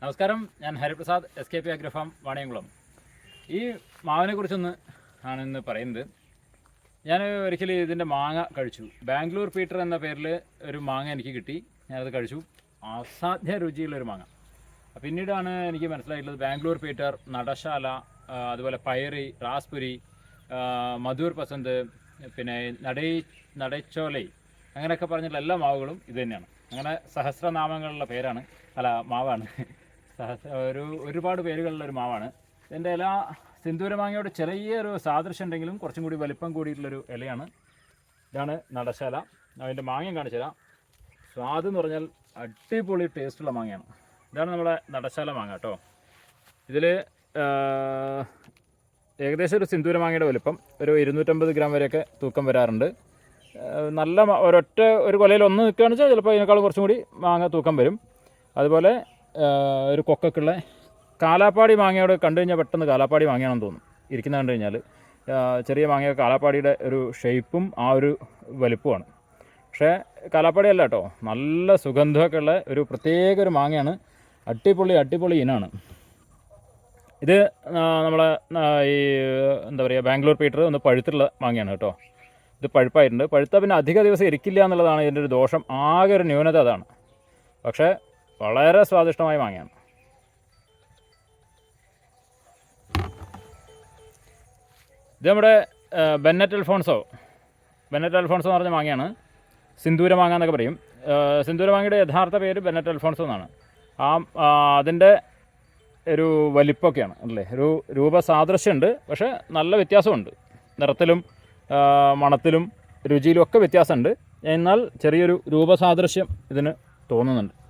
നമസ്കാരം. ഞാൻ Hariprasad S K P agro farm Vaniyamkulam. ഈ മാവിനെ കുറിച്ചൊന്ന് ആണ് ഇന്ന് പറയുന്നത്. ഞാൻ ഒരിക്കലും ഇതിന്റെ മാങ്ങ കഴിച്ചു. ബാംഗ്ലൂർ പീറ്റർ എന്ന പേരിൽ ഒരു മാങ്ങ എനിക്ക് കിട്ടി. ഞാനത് കഴിച്ചു. അസാധ്യ രുചിയുള്ളൊരു മാങ്ങ. പിന്നീടാണ് എനിക്ക് മനസ്സിലായിട്ടുള്ളത് ബാംഗ്ലൂർ പീറ്റർ നടശാല അതുപോലെ പയറി റാസ്പുരി മധൂർ പസന്ത് പിന്നെ നടൈ നടച്ചോലൈ അങ്ങനെയൊക്കെ പറഞ്ഞിട്ടുള്ള എല്ലാ മാവുകളും ഇത് തന്നെയാണ്. അങ്ങനെ സഹസ്രനാമങ്ങളുള്ള പേരാണ്. അല്ല മാവാണ്. ഒരു ഒരുപാട് പേരുകളുള്ള ഒരു മാവാണ്. ഇതിന്റെ ഇല സിന്ദൂരമാങ്ങയോട് ചെറിയൊരു സാദൃശ്യം ഉണ്ടെങ്കിലും കുറച്ചും കൂടി വലിപ്പം കൂടിയിട്ടുള്ളൊരു ഇലയാണ്. ഇതാണ് നടശാല. അതിന്റെ മാങ്ങയും കാണിച്ചു സ്വാദ് എന്ന് പറഞ്ഞാൽ അടിപൊളി ടേസ്റ്റുള്ള മാങ്ങയാണ്. ഇതാണ് നമ്മുടെ നടശാല മാങ്ങ കേട്ടോ. ഇതിൽ ഏകദേശം ഒരു സിന്ദൂര മാങ്ങയുടെ വലിപ്പം. ഒരു ഇരുന്നൂറ്റമ്പത് ഗ്രാം വരെയൊക്കെ തൂക്കം വരാറുണ്ട്. നല്ല ഒരൊറ്റ ഒരു കൊലയിൽ ഒന്ന് നിൽക്കുകയാണെന്ന് വെച്ചാൽ ചിലപ്പോൾ അതിനേക്കാളും കുറച്ചും കൂടി മാങ്ങ തൂക്കം വരും. അതുപോലെ ഒരു കൊക്കൊക്കെയുള്ള കാലാപ്പാടി മാങ്ങയോട് കണ്ടു കഴിഞ്ഞാൽ പെട്ടെന്ന് കാലാപ്പാടി മാങ്ങയാണെന്ന് തോന്നും. ഇരിക്കുന്ന കണ്ടു കഴിഞ്ഞാൽ ചെറിയ മാങ്ങ കാലാപ്പാടിയുടെ ഒരു ഷേപ്പും ആ ഒരു വലിപ്പമാണ് പക്ഷേ കാലാപ്പാടി അല്ല കേട്ടോ. നല്ല സുഗന്ധമൊക്കെ ഉള്ള ഒരു പ്രത്യേക ഒരു മാങ്ങയാണ്. അടിപൊളി അടിപൊളി ഇനാണ്. ഇത് നമ്മളെ ഈ എന്താ പറയുക ബാംഗ്ലൂർ പീറ്റർ ഒന്ന് പഴുത്തുള്ള മാങ്ങയാണ് കേട്ടോ. ഇത് പഴുപ്പായിട്ടുണ്ട്. പഴുത്ത പിന്നെ അധിക ദിവസം ഇരിക്കില്ല എന്നുള്ളതാണ് ഇതിന്റെ ഒരു ദോഷം. ആകെ ഒരു ന്യൂനത അതാണ്. പക്ഷേ വളരെ സ്വാദിഷ്ടമായ മാങ്ങയാണ് ഇത് നമ്മുടെ ബെന്നറ്റ് അൽഫോൺസോ ബെന്നറ്റ് അൽഫോൺസോ എന്ന് പറഞ്ഞ മാങ്ങയാണ്. സിന്ദൂര മാങ്ങ എന്നൊക്കെ പറയും. സിന്ദൂര മാങ്ങയുടെ യഥാർത്ഥ പേര് ബെന്നറ്റ് അൽഫോൺസോ എന്നാണ്. ആ, അതിന്റെ ഒരു വലിപ്പമൊക്കെയാണ് അല്ലേ? ഒരു രൂപസാദൃശ്യമുണ്ട് പക്ഷേ നല്ല വ്യത്യാസമുണ്ട്. നിറത്തിലും മണത്തിലും രുചിയിലും ഒക്കെ വ്യത്യാസമുണ്ട്. എന്നാൽ ചെറിയൊരു രൂപസാദൃശ്യം ഇതിന് തോന്നുന്നുണ്ട്.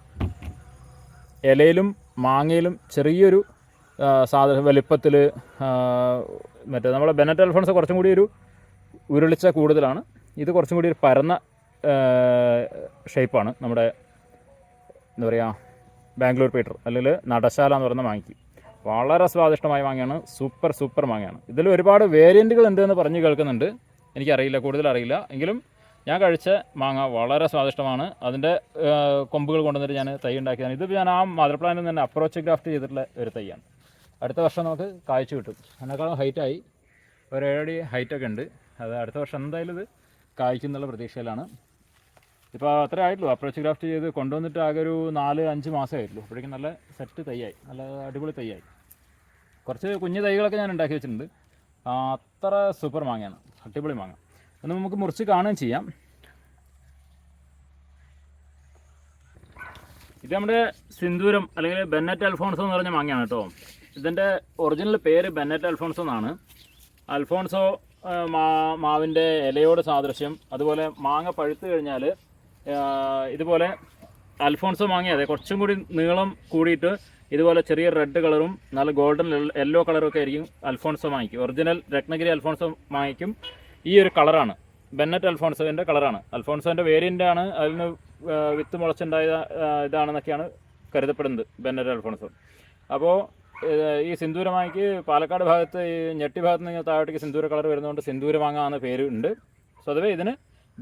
ഇലയിലും മാങ്ങയിലും ചെറിയൊരു സാധന സാധ വലിപ്പത്തിൽ മറ്റേ നമ്മുടെ ബെനറ്റ് അൽഫോൺസ് കുറച്ചും കൂടി ഒരു ഉരുളിച്ച കൂടുതലാണ്. ഇത് കുറച്ചും കൂടി ഒരു പരന്ന ഷേപ്പാണ് നമ്മുടെ എന്താ പറയുക ബാംഗ്ലൂർ പീറ്റർ അല്ലെങ്കിൽ നടശാല എന്ന് പറയുന്ന മാങ്ങയ്ക്ക്. വളരെ സ്വാദിഷ്ടമായ മാങ്ങയാണ് സൂപ്പർ സൂപ്പർ മാങ്ങയാണ്. ഇതിൽ ഒരുപാട് വേരിയന്റുകൾ ഉണ്ട് എന്ന് പറഞ്ഞ് കേൾക്കുന്നുണ്ട്. എനിക്കറിയില്ല കൂടുതൽ അറിയില്ല എങ്കിലും ഞാൻ കഴിച്ച മാങ്ങ വളരെ സ്വാദിഷ്ടമാണ്. അതിന്റെ കൊമ്പുകൾ കൊണ്ടുവന്നിട്ട് ഞാൻ തൈ ഉണ്ടാക്കിയതാണ്. ഇത് ഞാൻ ആ മദർ നിന്ന് തന്നെ അപ്രോച്ച് ഗ്രാഫ്റ്റ് ചെയ്തിട്ടുള്ള ഒരു തൈയാണ്. അടുത്ത വർഷം നമുക്ക് കായ്ച്ചു കിട്ടും. അതിനേക്കാളും ഹൈറ്റായി ഒരു ഏഴടി ഹൈറ്റൊക്കെ ഉണ്ട്. അത് അടുത്ത വർഷം എന്തായാലും ഇത് കായ്ക്കുന്നുള്ള പ്രതീക്ഷയിലാണ്. ഇപ്പോൾ അത്രേ ആയിട്ടുള്ളൂ. അപ്രോച്ച് ഗ്രാഫ്റ്റ് ചെയ്ത് കൊണ്ടുവന്നിട്ട് ആകെ ഒരു നാല് അഞ്ച് മാസമേ ആയിട്ടുള്ളൂ. അപ്പോഴേക്കും നല്ല സെറ്റ് തൈയായി നല്ല അടിപൊളി തൈയായി കുറച്ച് കുഞ്ഞു തൈകളൊക്കെ ഞാൻ ഉണ്ടാക്കി വെച്ചിട്ടുണ്ട്. അത്ര സൂപ്പർ മാങ്ങയാണ്. അടിപൊളി മാങ്ങ. ഒന്ന് നമുക്ക് മുറിച്ച് കാണുകയും ചെയ്യാം. ഇത് നമ്മുടെ സിന്ദൂരം അല്ലെങ്കിൽ ബെന്നറ്റ് അൽഫോൺസോ എന്ന് പറഞ്ഞ മാങ്ങയാണ് കേട്ടോ. ഇതിന്റെ ഒറിജിനൽ പേര് ബെന്നറ്റ് അൽഫോൺസോ എന്നാണ്. അൽഫോൺസോ മാ മാവിന്റെ ഇലയോട് സാദൃശ്യം. അതുപോലെ മാങ്ങ പഴുത്ത് കഴിഞ്ഞാൽ ഇതുപോലെ അൽഫോൺസോ മാങ്ങ അതെ കുറച്ചും കൂടി നീളം കൂടിയിട്ട് ഇതുപോലെ ചെറിയ റെഡ് കളറും നല്ല ഗോൾഡൻ യെല്ലോ കളറും ഒക്കെ ആയിരിക്കും അൽഫോൺസോ മാങ്ങിക്കും ഒറിജിനൽ രത്നഗിരി അൽഫോൺസോ മാങ്ങയ്ക്കും ഈ ഒരു കളറാണ്. ബെന്നറ്റ് അൽഫോൺസോവിന്റെ കളറാണ്. അൽഫോൺസോവിന്റെ വേരിയന്റ് ആണ് അതിൽ നിന്ന് വിത്ത് മുളച്ചുണ്ടായ ഇതാണെന്നൊക്കെയാണ് കരുതപ്പെടുന്നത് ബെന്നറ്റ് അൽഫോൺസോ. അപ്പോൾ ഈ സിന്ദൂരമാങ്ങയ്ക്ക് പാലക്കാട് ഭാഗത്ത് ഈ ഞെട്ടി ഭാഗത്ത് നിന്ന് താഴോട്ടേക്ക് സിന്ദൂര കളർ വരുന്നതുകൊണ്ട് സിന്ദൂരമാങ്ങ എന്ന പേര് ഉണ്ട്. സ്വതവേ ഇതിന്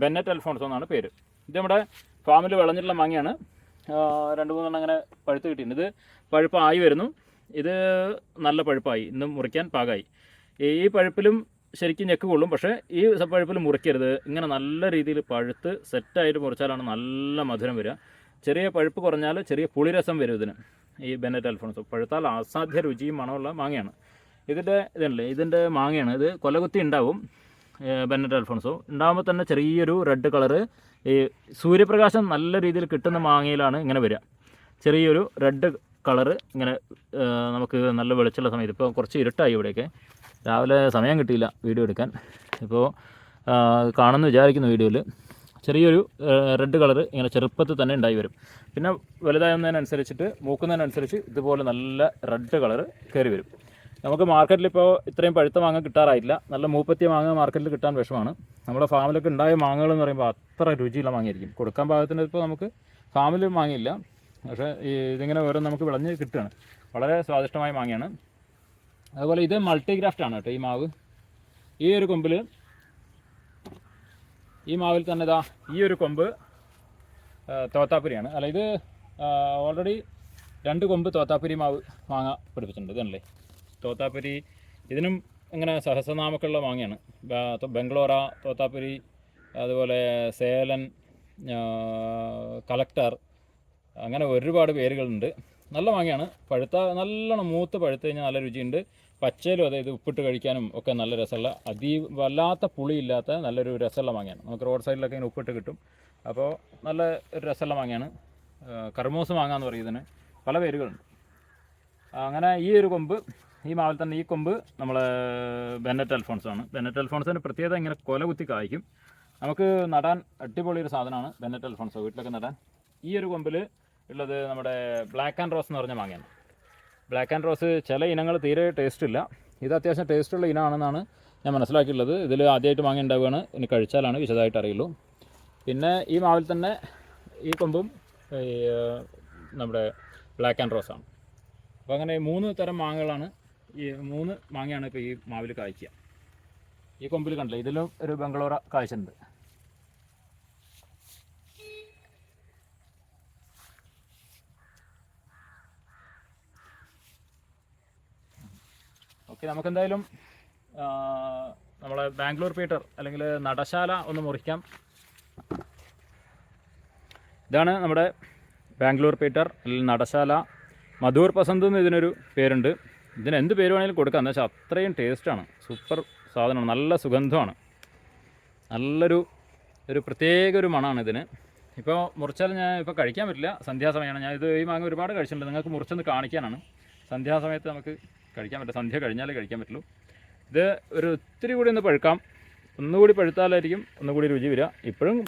ബെന്നറ്റ് അൽഫോൺസോ എന്നാണ് പേര്. ഇത് നമ്മുടെ ഫാമിൽ വിളഞ്ഞിട്ടുള്ള മാങ്ങയാണ്. രണ്ട് മൂന്നെണ്ണം അങ്ങനെ പഴുത്ത് കിട്ടിയിട്ടുണ്ട്. ഇത് പഴുപ്പായി വരുന്നു. ഇത് നല്ല പഴുപ്പായി. ഇന്നും മുറിക്കാൻ പാകമായി ഈ പഴുപ്പിലും ശരിക്കും ഞെക്ക് കൊള്ളും. പക്ഷേ ഈ പഴുപ്പിൽ മുറിക്കരുത്. ഇങ്ങനെ നല്ല രീതിയിൽ പഴുത്ത് സെറ്റായിട്ട് മുറിച്ചാലാണ് നല്ല മധുരം വരിക. ചെറിയ പഴുപ്പ് കുറഞ്ഞാൽ ചെറിയ പുളിരസം വരും ഇതിന്. ഈ ബെന്നറ്റ് അൽഫോൺസോ. പഴുത്താൽ അസാധ്യ രുചിയും മണമുള്ള മാങ്ങയാണ്. ഇതിന്റെ ഇതല്ലേ ഇതിന്റെ മാങ്ങയാണ്. ഇത് കൊലകുത്തി ഉണ്ടാവും ബെന്നറ്റ് അൽഫോൺസോ. ഉണ്ടാകുമ്പോൾ തന്നെ ചെറിയൊരു റെഡ് കളറ്. ഈ സൂര്യപ്രകാശം നല്ല രീതിയിൽ കിട്ടുന്ന മാങ്ങയിലാണ് ഇങ്ങനെ വരിക. ചെറിയൊരു റെഡ് കളറ് ഇങ്ങനെ നമുക്ക് നല്ല വെളിച്ചുള്ള സമയത്ത്. ഇപ്പോൾ കുറച്ച് ഇരുട്ടായി ഇവിടെയൊക്കെ രാവിലെ സമയം കിട്ടിയില്ല വീഡിയോ എടുക്കാൻ. ഇപ്പോൾ കാണുമെന്ന് വിചാരിക്കുന്നു വീഡിയോയിൽ ചെറിയൊരു റെഡ് കളർ ഇങ്ങനെ ചെറുപ്പത്തിൽ തന്നെ ഉണ്ടായി വരും. പിന്നെ വലുതാകുന്നതിനനുസരിച്ചിട്ട് മൂക്കുന്നതിനനുസരിച്ച് ഇതുപോലെ നല്ല റെഡ് കളർ കയറി വരും. നമുക്ക് മാർക്കറ്റിൽ ഇപ്പോൾ ഇത്രയും പഴുത്ത മാങ്ങ കിട്ടാറായില്ല. നല്ല മൂപ്പത്തിയ മാങ്ങ മാർക്കറ്റിൽ കിട്ടാൻ വിഷമാണ്. നമ്മുടെ ഫാമിലൊക്കെ ഉണ്ടായ മാങ്ങകൾ എന്ന് പറയുമ്പോൾ അത്ര രുചിയുള്ള മാങ്ങയായിരിക്കും. കൊടുക്കാൻ പാകത്തിന് ഇപ്പോൾ നമുക്ക് ഫാമിൽ മാങ്ങയില്ല. പക്ഷേ ഇതിങ്ങനെ ഓരോ നമുക്ക് വിളഞ്ഞ് കിട്ടുകയാണ്. വളരെ സ്വാദിഷ്ടമായ മാങ്ങയാണ്. അതുപോലെ ഇത് മൾട്ടി ഗ്രാഫ്റ്റ് ആണ് കേട്ടോ ഈ മാവ്. ഈ ഒരു കൊമ്പിൽ ഈ മാവിൽ തന്നെ ഇതാ ഈ ഒരു കൊമ്പ് തോത്താപ്പുരിയാണ്. അല്ല ഇത് ഓൾറെഡി രണ്ട് കൊമ്പ് തോത്താപ്പുരി മാവ് മാങ്ങ പിടിപ്പിച്ചിട്ടുണ്ട് ഇതല്ലേ തോത്താപ്പുരി ഇതിനും ഇങ്ങനെ സഹസ്രനാമക്കുള്ള മാങ്ങയാണ്. ബംഗ്ലോറ തോത്താപ്പുരി അതുപോലെ സേലൻ കലക്ടർ അങ്ങനെ ഒരുപാട് പേരുകളുണ്ട്. നല്ല മാങ്ങയാണ്. പഴുത്ത നല്ലോണം മൂത്ത് പഴുത്ത് കഴിഞ്ഞാൽ നല്ല രുചിയുണ്ട്. പച്ചയിലും അതായത് ഉപ്പിട്ട് കഴിക്കാനും ഒക്കെ നല്ല രസമുള്ള അതീ വല്ലാത്ത പുളിയില്ലാത്ത നല്ലൊരു രസമുള്ള മാങ്ങയാണ്. നമുക്ക് റോഡ് സൈഡിലൊക്കെ ഇങ്ങനെ ഉപ്പിട്ട് കിട്ടും. അപ്പോൾ നല്ല ഒരു രസമുള്ള മാങ്ങയാണ്. കർമോസ് മാങ്ങ എന്ന് പറയുന്നതിന് പല പേരുകളുണ്ട്. അങ്ങനെ ഈ ഒരു കൊമ്പ് ഈ മാവിൽ തന്നെ ഈ കൊമ്പ് നമ്മൾ ബെന്നറ്റ് ആണ്. ബെന്നറ്റ് അൽഫോൺസിന്റെ പ്രത്യേകത ഇങ്ങനെ കൊല കുത്തി കായ്ക്കും. നമുക്ക് നടാൻ അടിപൊളി ഒരു സാധനമാണ് ബെന്നറ്റ് അൽഫോൺസോ. വീട്ടിലൊക്കെ നടാൻ. ഈ ഒരു കൊമ്പിൽ ഉള്ളത് നമ്മുടെ ബ്ലാക്ക് ആൻഡ് റോസ് എന്ന് പറഞ്ഞ മാങ്ങയാണ്. ബ്ലാക്ക് ആൻഡ് റോസ് ചില ഇനങ്ങൾ തീരെ ടേസ്റ്റ് ഇല്ല. ഇത് അത്യാവശ്യം ടേസ്റ്റുള്ള ഇനമാണെന്നാണ് ഞാൻ മനസ്സിലാക്കിയിട്ടുള്ളത്. ഇതിൽ ആദ്യമായിട്ട് മാങ്ങ ഉണ്ടാവുകയാണ് ഇനി കഴിച്ചാലാണ് വിശദമായിട്ട് അറിയുള്ളൂ. പിന്നെ ഈ മാവിൽ തന്നെ ഈ കൊമ്പും നമ്മുടെ ബ്ലാക്ക് ആൻഡ് റോസാണ് അപ്പോൾ അങ്ങനെ മൂന്ന് തരം മാങ്ങകളാണ് ഈ മൂന്ന് മാങ്ങയാണ് ഇപ്പോൾ ഈ മാവിൽ കായ്ക്കുക. ഈ കൊമ്പിൽ കണ്ടില്ല? ഇതിലും ഒരു ബംഗളൂറ കായ്ച്ചിട്ടുണ്ട് നമുക്കെന്തായാലും എന്തായാലും നമ്മളെ ബാംഗ്ലൂർ പീറ്റർ അല്ലെങ്കിൽ നടശാല ഒന്ന് മുറിക്കാം. ഇതാണ് നമ്മുടെ ബാംഗ്ലൂർ പീറ്റർ അല്ലെങ്കിൽ നടശാല. മധൂർ പസന്ത് എന്ന് ഇതിനൊരു പേരുണ്ട്. ഇതിന് എന്ത് പേര് വേണമെങ്കിലും കൊടുക്കാം. എന്ന് വെച്ചാൽ അത്രയും ടേസ്റ്റാണ് സൂപ്പർ സാധനമാണ്. നല്ല സുഗന്ധമാണ്. നല്ലൊരു ഒരു പ്രത്യേക ഒരു മണമാണ് ഇതിന്. ഇപ്പോൾ മുറിച്ചാൽ ഞാൻ ഇപ്പോൾ കഴിക്കാൻ പറ്റില്ല. സന്ധ്യാസമയമാണ്. ഞാൻ ഇത് ഈ മാങ്ങ ഒരുപാട് കഴിച്ചിട്ടുണ്ട്. നിങ്ങൾക്ക് മുറിച്ചൊന്ന് കാണിക്കാനാണ്. സന്ധ്യാസമയത്ത് നമുക്ക് കഴിക്കാൻ പറ്റില്ല. സന്ധ്യ കഴിഞ്ഞാലേ കഴിക്കാൻ പറ്റുള്ളൂ. ഇത് ഒരു ഒത്തിരി കൂടി ഒന്ന് പഴുക്കാം. ഒന്നുകൂടി പഴുത്താലായിരിക്കും ഒന്നുകൂടി രുചി വരിക. ഇപ്പോഴും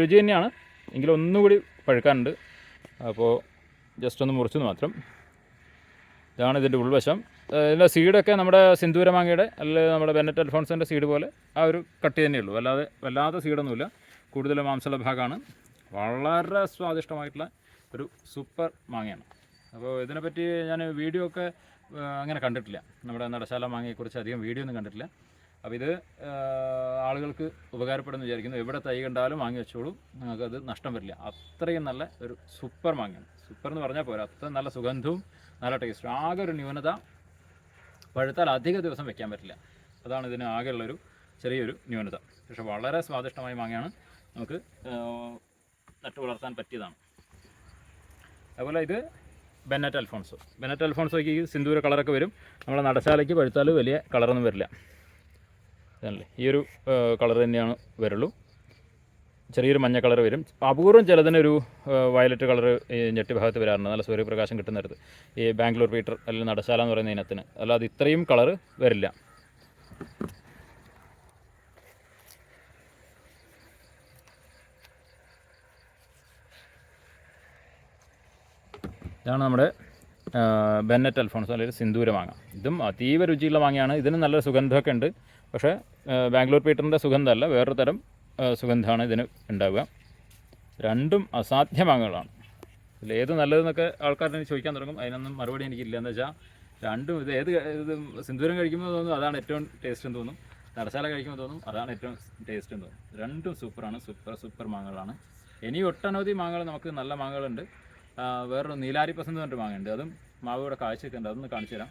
രുചി തന്നെയാണ്. എങ്കിലും ഒന്നുകൂടി പഴുക്കാനുണ്ട്. അപ്പോൾ ജസ്റ്റ് ഒന്ന് മുറിച്ചെന്ന് മാത്രം. ഇതാണ് ഇതിന്റെ ഉൾവശം. ഇതിന്റെ സീഡൊക്കെ നമ്മുടെ സിന്ദൂരമാങ്ങയുടെ അല്ലെങ്കിൽ നമ്മുടെ ബെന്നറ്റ് അൽഫോൺസിന്റെ സീഡ് പോലെ ആ ഒരു കട്ടി തന്നെയുള്ളൂ അല്ലാതെ വല്ലാതെ സീഡൊന്നുമില്ല കൂടുതൽ മാംസമുള്ള ഭാഗമാണ്. വളരെ സ്വാദിഷ്ടമായിട്ടുള്ള ഒരു സൂപ്പർ മാങ്ങയാണ്. അപ്പോൾ ഇതിനെപ്പറ്റി ഞാൻ വീഡിയോ ഒക്കെ അങ്ങനെ കണ്ടിട്ടില്ല. നമ്മുടെ നടശാല മാങ്ങയെക്കുറിച്ച് അധികം വീഡിയോ ഒന്നും കണ്ടിട്ടില്ല. അപ്പോൾ ഇത് ആളുകൾക്ക് ഉപകാരപ്പെടുമെന്ന് വിചാരിക്കുന്നു. എവിടെ തൈ കണ്ടാലും വാങ്ങി വെച്ചോളൂ. നിങ്ങൾക്കത് നഷ്ടം വരില്ല. അത്രയും നല്ല ഒരു സൂപ്പർ മാങ്ങയാണ്. സൂപ്പർ എന്ന് പറഞ്ഞാൽ പോരാ. അത്ര നല്ല സുഗന്ധവും നല്ല ടേസ്റ്റും. ആകെ ഒരു ന്യൂനത പഴുത്താൽ അധിക ദിവസം വെക്കാൻ പറ്റില്ല. അതാണ് ഇതിന് ആകെയുള്ളൊരു ചെറിയൊരു ന്യൂനത. പക്ഷെ വളരെ സ്വാദിഷ്ടമായ മാങ്ങയാണ്. നമുക്ക് നട്ടു വളർത്താൻ പറ്റിയതാണ്. അതുപോലെ ഇത് ബെന്നറ്റ് അൽഫോൺസോ ബെന്നറ്റ് അൽഫോൺസോയ്ക്ക് സിന്ദൂര കളറൊക്കെ വരും. നമ്മളെ നടശാലയ്ക്ക് പഴുത്താൽ വലിയ കളറൊന്നും വരില്ല. ഇതല്ലേ? ഈ ഒരു കളർ തന്നെയാണ് വരുള്ളൂ. ചെറിയൊരു മഞ്ഞ കളർ വരും. അപൂർവം ചിലതിനൊരു വയലറ്റ് കളർ ഞെട്ടി ഭാഗത്ത് വരാറുണ്ട്. നല്ല സൂര്യപ്രകാശം കിട്ടുന്നിടത്ത് ഈ ബാംഗ്ലൂർ പീറ്റർ അല്ലെങ്കിൽ നടശാല എന്ന് പറയുന്ന ഇനത്തിന്. അല്ലാതെ ഇത്രയും കളർ വരില്ല. ഇതാണ് നമ്മുടെ ബെന്നറ്റ് അൽഫോൺസ് അല്ലെങ്കിൽ സിന്ദൂര മാങ്ങ. ഇതും അതീവ രുചിയുള്ള മാങ്ങയാണ്. ഇതിന് നല്ല സുഗന്ധമൊക്കെ ഉണ്ട്. പക്ഷേ ബാംഗ്ലൂർ പീറ്ററിന്റെ സുഗന്ധമല്ല വേറൊരു തരം സുഗന്ധമാണ് ഇതിന് ഉണ്ടാവുക. രണ്ടും അസാധ്യ മാങ്ങകളാണ്. ഇതിലേത് നല്ലതെന്നൊക്കെ ആൾക്കാർ ചോദിക്കാൻ തുടങ്ങും. അതിനൊന്നും മറുപടി എനിക്കില്ല എന്ന് വെച്ചാൽ രണ്ടും ഇത് ഏത് ഇത് സിന്ദൂരം കഴിക്കുമ്പോൾ തോന്നും അതാണ് ഏറ്റവും ടേസ്റ്റ് എന്ന് തോന്നും. തടസ്സാല കഴിക്കുമ്പോൾ തോന്നും അതാണ് ഏറ്റവും ടേസ്റ്റ് എന്ന് തോന്നും. രണ്ടും സൂപ്പറാണ് സൂപ്പർ സൂപ്പർ മാങ്ങകളാണ്. ഇനി ഒട്ടനവധി മാങ്ങകൾ നമുക്ക് നല്ല മാങ്ങകളുണ്ട്. വേറൊരു നീലാരി പസന്ത് പറഞ്ഞിട്ട് മാങ്ങയുണ്ട് അതും മാവ് ഇവിടെ കാഴ്ച വെക്കുന്നുണ്ട് അതൊന്ന് കാണിച്ചു തരാം.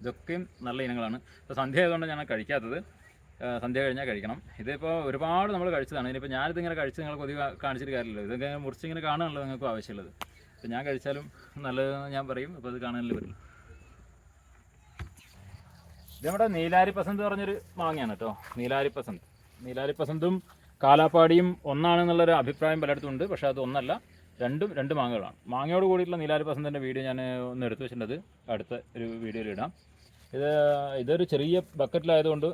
ഇതൊക്കെയും നല്ല ഇനങ്ങളാണ്. ഇപ്പോൾ സന്ധ്യ ആയതുകൊണ്ട് ഞാൻ കഴിക്കാത്തത്. സന്ധ്യ കഴിഞ്ഞാൽ കഴിക്കണം. ഇതിപ്പോൾ ഒരുപാട് നമ്മൾ കഴിച്ചതാണ്. ഇനിയിപ്പോൾ ഞാനിതിങ്ങനെ കഴിച്ച് നിങ്ങൾ കൊതി കാണിച്ചിട്ട് കാര്യമില്ല ഇതൊക്കെ മുറിച്ചിങ്ങനെ കാണാനല്ലോ നിങ്ങൾക്ക് ആവശ്യമുള്ളത്. അപ്പോൾ ഞാൻ കഴിച്ചാലും നല്ലതെന്ന് ഞാൻ പറയും. അപ്പോൾ അത് കാണാനല്ലേ പറ്റില്ല ഇത് നമ്മുടെ നീലാരി പസന്ത് പറഞ്ഞൊരു മാങ്ങയാണ് കേട്ടോ. നീലാരി പസന്ത് നീലാരി പസന്തും കാലാപ്പാടിയും ഒന്നാണെന്നുള്ളൊരു അഭിപ്രായം പലയിടത്തും ഉണ്ട്. പക്ഷേ അത് ഒന്നല്ല. രണ്ടും രണ്ട് മാങ്ങകളാണ്. മാങ്ങയോട് കൂടിയിട്ടുള്ള നീലാരി പസന്തിന്റെ വീഡിയോ ഞാൻ ഒന്ന് എടുത്തു വെച്ചിട്ടുണ്ട്. അടുത്ത ഒരു വീഡിയോയിൽ ഇടാം. ഇത് ഇതൊരു ചെറിയ ബക്കറ്റിലായതുകൊണ്ട്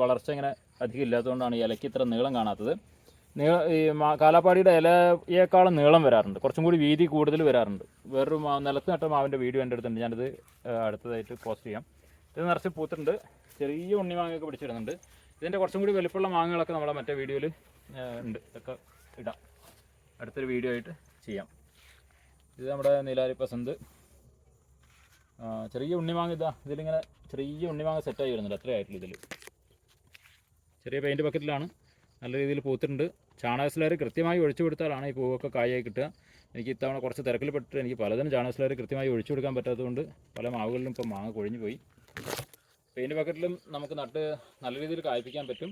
വളർച്ച ഇങ്ങനെ അധികം ഇല്ലാത്തതുകൊണ്ടാണ് ഇലയ്ക്ക് ഇത്ര നീളം കാണാത്തത്. നീള ഈ കാലാപ്പാടിയുടെ ഇലയേക്കാളും നീളം വരാറുണ്ട്. കുറച്ചും കൂടി വീതി കൂടുതൽ വരാറുണ്ട്. വേറൊരു നിലത്ത് നട്ട മാവിന്റെ വീഡിയോ എന്റെ അടുത്തുണ്ട്. ഞാനിത് അടുത്തതായിട്ട് പോസ്റ്റ് ചെയ്യാം. ഇത് നിറച്ച് പൂത്തുണ്ട് ചെറിയ ഉണ്ണിമാങ്ങയൊക്കെ പിടിച്ചിടുന്നുണ്ട്. ഇതിന്റെ കുറച്ചും കൂടി വലിപ്പമുള്ള മാങ്ങകളൊക്കെ നമ്മളെ മറ്റേ വീഡിയോയിൽ ഉണ്ട്. ഇതൊക്കെ ഇടാം. അടുത്തൊരു വീഡിയോ ആയിട്ട് ചെയ്യാം. ഇത് നമ്മുടെ നീലാരി പസന്ത് ചെറിയ ഉണ്ണിമാങ്ങ ഇതാ ഇതിലിങ്ങനെ ചെറിയ ഉണ്ണിമാങ്ങ സെറ്റായി വരുന്നുണ്ട്. അത്രേ ആയിട്ടുള്ളൂ ഇതിൽ ചെറിയ പെയിന്റ് ബക്കറ്റിലാണ് നല്ല രീതിയിൽ പൂത്തിട്ടുണ്ട്. ചാണകസ്ലാര് കൃത്യമായി ഒഴിച്ചു കൊടുത്താലാണ് ഈ പൂവൊക്കെ കായായി കിട്ടുക. എനിക്ക് ഇത്തവണ കുറച്ച് തിരക്കിൽപ്പെട്ടിട്ട് എനിക്ക് പലതിനും ചാണകസ്ലറി കൃത്യമായി ഒഴിച്ചു കൊടുക്കാൻ പറ്റാത്തതുകൊണ്ട് പല മാവുകളിലും ഇപ്പോൾ മാങ്ങ കൊഴിഞ്ഞു പോയി. പെയിന്റ് ബക്കറ്റിലും നമുക്ക് നട്ട് നല്ല രീതിയിൽ കായ്പ്പിക്കാൻ പറ്റും.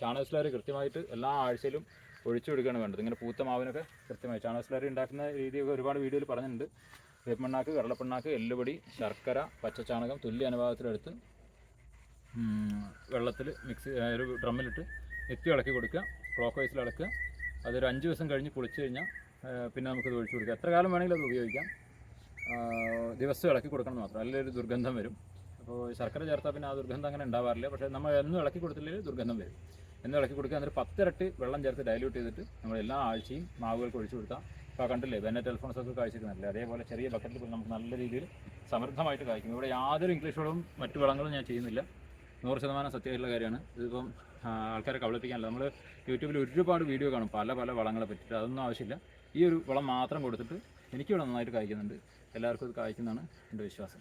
ചാണകസ്ലറി കൃത്യമായിട്ട് എല്ലാ ആഴ്ചയിലും ഒഴിച്ചു കൊടുക്കുകയാണ് വേണ്ടത്. ഇങ്ങനെ പൂത്ത മാവിനൊക്കെ കൃത്യമായി ചാണകസ്ലറി ഉണ്ടാക്കുന്ന രീതിയൊക്കെ ഒരുപാട് വീഡിയോയിൽ പറഞ്ഞിട്ടുണ്ട്. വേപ്പണ്ണാക്ക് കടലപ്പിണ്ണാക്ക് എല്ലുപൊടി ശർക്കര പച്ചച്ചാണകം തുല്യ അനുപാതത്തിലെടുത്ത് വെള്ളത്തിൽ മിക്സ് ഒരു ഡ്രമ്മിലിട്ട് എത്തി ഇളക്കി കൊടുക്കുക. ക്ലോക്ക് വൈസിൽ ഇളക്കുക അതൊരു അഞ്ച് ദിവസം കഴിഞ്ഞ് കുളിച്ച് കഴിഞ്ഞാൽ പിന്നെ നമുക്കത് ഒഴിച്ചു കൊടുക്കാം. എത്ര കാലം വേണമെങ്കിലും അത് ഉപയോഗിക്കാം. ദിവസം ഇളക്കി കൊടുക്കണം മാത്രം. അല്ലെങ്കിൽ ഒരു ദുർഗന്ധം വരും. അപ്പോൾ ശർക്കര ചേർത്താൽ പിന്നെ ആ ദുർഗന്ധം അങ്ങനെ ഉണ്ടാവാറില്ല. പക്ഷേ നമ്മൾ എന്നും ഇളക്കി കൊടുത്തില്ലെങ്കിൽ ദുർഗന്ധം വരും. എന്നും ഇളക്കി കൊടുക്കുക. എന്നിട്ട് പത്തിരട്ടി വെള്ളം ചേർത്ത് ഡൈല്യൂട്ട് ചെയ്തിട്ട് നമ്മൾ എല്ലാ ആഴ്ചയും മാവുകൾക്ക് ഒഴിച്ചു കൊടുത്താൽ ഇപ്പോൾ കണ്ടില്ലേ ബെന്നറ്റ് അൽഫോൺസ് ഒക്കെ കാഴ്ചക്കുന്നില്ലേ? അതേപോലെ ചെറിയ ബക്കറ്റിൽ പോയി നമുക്ക് നല്ല രീതിയിൽ സമൃദ്ധമായിട്ട് കായ്ക്കും. ഇവിടെ യാതൊരു ഇംഗ്ലീഷ് വളവും മറ്റു വളങ്ങളും ഞാൻ ചെയ്യുന്നില്ല. നൂറ് ശതമാനം സത്യമായിട്ടുള്ള കാര്യമാണ്. ഇതിപ്പം ആൾക്കാരെ കബളിപ്പിക്കാനല്ല. നമ്മൾ യൂട്യൂബിൽ ഒരുപാട് വീഡിയോ കാണും. പല പല വളങ്ങളെ പറ്റിയിട്ട്. അതൊന്നും ആവശ്യമില്ല. ഈ ഒരു വളം മാത്രം കൊടുത്തിട്ട് എനിക്കിവിടെ നന്നായിട്ട് കായ്ക്കുന്നുണ്ട്. എല്ലാവർക്കും ഇത് കായ്ക്കുന്നതാണ് എന്റെ വിശ്വാസം.